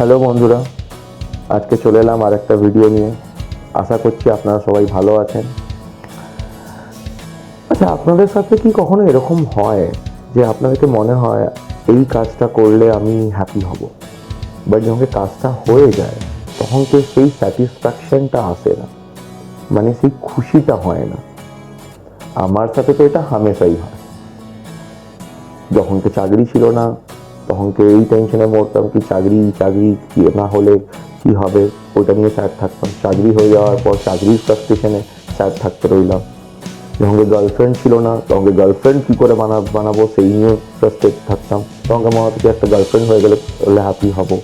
Hello বন্ধুরা, আজকে চলে এলাম আর একটা ভিডিও নিয়ে। আশা করছি আপনারা সবাই ভালো আছেন। আচ্ছা আপনাদের সাথে কি কখনো এরকম হয় যে আপনাদেরকে মনে হয় এই কাজটা করলে আমি হ্যাপি হব? বাট যখন কাজটা হয়ে যায়, তখন তো সেই স্যাটিসফ্যাকশনটা আসে না। মানে সেই খুশিটা হয় না। আমার সাথে তো এটা হামেশাই হয়। যখন তো চাকরি ছিল না তখন তো এই টেনশনে মরতাম কি চাকরি চাকরি না হলে কি হবে? ওটা নিয়ে স্যার থাকতাম। চাকরি হয়ে যাওয়ার পর চাকরির ফ্রাস্ট্রেশনে স্যার থাকতে রইলাম। যখন গার্লফ্রেন্ড ছিল না। তখন গার্লফ্রেন্ড কী করে বানা, বানাবো সেই নিয়ে ফ্রাস্ট্রেট থাকতাম। তখন মনে হতো একটা গার্লফ্রেন্ড হয়ে গেলে তাহলে হ্যাপি হব।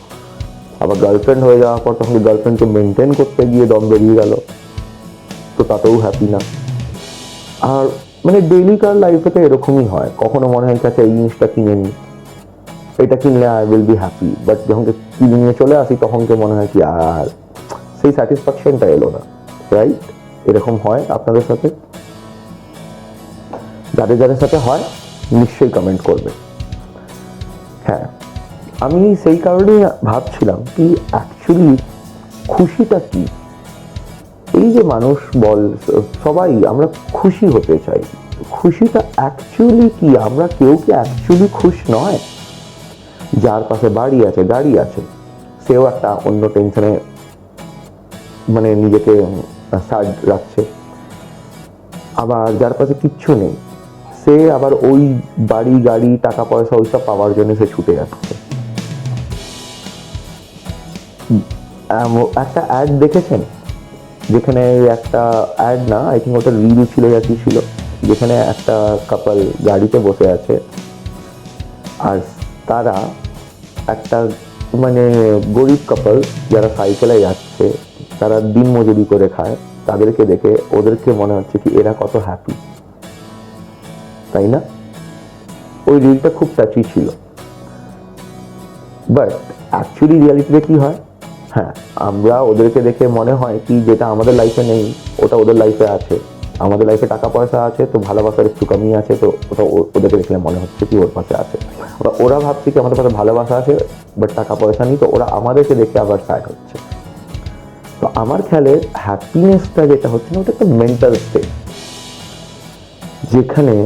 আবার গার্লফ্রেন্ড হয়ে যাওয়ার পর তখন গার্লফ্রেন্ডকে মেনটেন করতে গিয়ে দম বেরিয়ে গেল। তো তাতেও হ্যাপি না। আর মানে ডেইলিকার লাইফে তো এরকমই হয়। কখনো মনে হয় কাছে এই জিনিসটা কিনে নিই। এটা কিনলে I will be happy but যখন কিনে নিয়ে চলে আসি তখন কে মনে হয় কি, আর সেই স্যাটিসফ্যাকশনটা এলো না রাইট এরকম হয় আপনাদের সাথে? যাদের যাদের সাথে হয়, নিশ্চয়ই কমেন্ট করবে। হ্যাঁ আমি সেই কারণেই ভাবছিলাম কি অ্যাকচুয়ালি খুশিটা কি? এই যে মানুষ বল, সবাই আমরা খুশি হতে চাই। খুশিটা অ্যাকচুয়ালি কি? আমরা কেউ কি অ্যাকচুয়ালি খুশ নয়? যার পাশে বাড়ি আছে, গাড়ি আছে, সেও একটা অন্য টেনশনে মানে নিজেকে সাইড রাখছে। আবার যার পাশে কিচ্ছু নেই, সে আবার ওই বাড়ি, গাড়ি, টাকা পয়সা ওইসব পাওয়ার জন্য সে ছুটে যাচ্ছে। একটা অ্যাড দেখেছেন? যেখানে একটা অ্যাড না আই থিঙ্ক ওটা রিল ছিল যা ছিল? যেখানে একটা কাপাল গাড়িতে বসে আছে, আর তারা একটা মানে গরিব কাপল যারা সাইকেলে যাচ্ছে, তারা দিন মজুরি করে খায়, তাদেরকে দেখে ওদেরকে মনে হচ্ছে কি এরা কত হ্যাপি তাই না? ওই রিলটা খুব টাচি ছিল। বাট অ্যাকচুয়ালি রিয়ালিটিতে কি হয়? হ্যাঁ আমরা ওদেরকে দেখে মনে হয় কি যেটা আমাদের লাইফে নেই, ওটা ওদের লাইফে আছে। আমাদের লাইফে টাকা পয়সা আছে, তো ভালোবাসার একটু কমই আছে, তো ওটা ওদেরকে দেখলে মনে হচ্ছে কি ওর পাশে আছে। ওরা ভাবছে কি আমাদের পাশে ভালোবাসা আছে বাট টাকা পয়সা নেই, তো ওরা আমাদেরকে দেখে আবার স্যাড হচ্ছে। তো আমার খেয়ালে হ্যাপিনেসটা যেটা হচ্ছে না, ওটা একটা মেন্টাল স্টেট যেখানে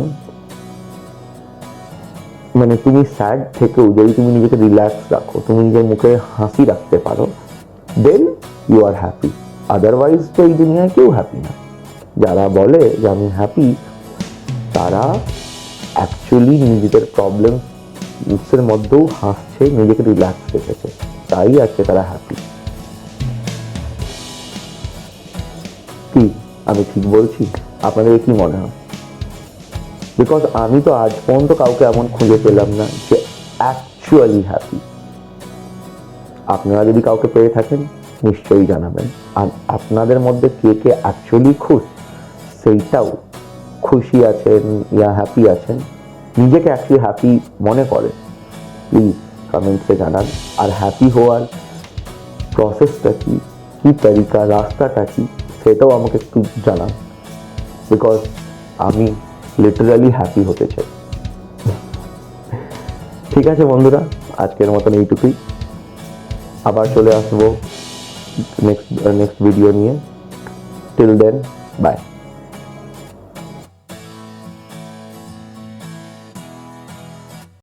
মানে তুমি স্যাড থেকেও যদি তুমি নিজেকে রিল্যাক্স রাখো, তুমি নিজের মুখে হাসি রাখতে পারো then you are happy otherwise তো এই দুনিয়ায় কেউ হ্যাপি না। যারা বলে যে আমি হ্যাপি তারা অ্যাকচুয়ালি নিজেদের প্রবলেমসের মধ্যেও হাসছে, নিজেকে রিল্যাক্স রেখেছে। তাই আজকে তারা হ্যাপি কি? আমি ঠিক বলছি? আপনাদের কি মনে হয়? বিকজ আমি তো আজ পর্যন্ত কাউকে এমন খুঁজে পেলাম না যে অ্যাকচুয়ালি হ্যাপি আপনারা যদি কাউকে পেয়ে থাকেন, নিশ্চয়ই জানাবেন। আর আপনাদের মধ্যে কে কে অ্যাকচুয়ালি খুশ, সেইটাও। খুশি আছেন, ইয়া হ্যাপি আছেন নিজেকে অ্যাকচুয়ালি হ্যাপি মনে করেন প্লিজ কমেন্টসে জানান আর হ্যাপি হওয়ার প্রসেসটা কি কী তরিকা রাস্তাটা কি সেটাও আমাকে একটু জানান বিকজ আমি লিটারালি হ্যাপি হতে চাই ঠিক আছে বন্ধুরা আজকের মতন এইটুকুই আবার চলে আসব নেক্সট নেক্সট ভিডিও নিয়ে টিল দেন বাই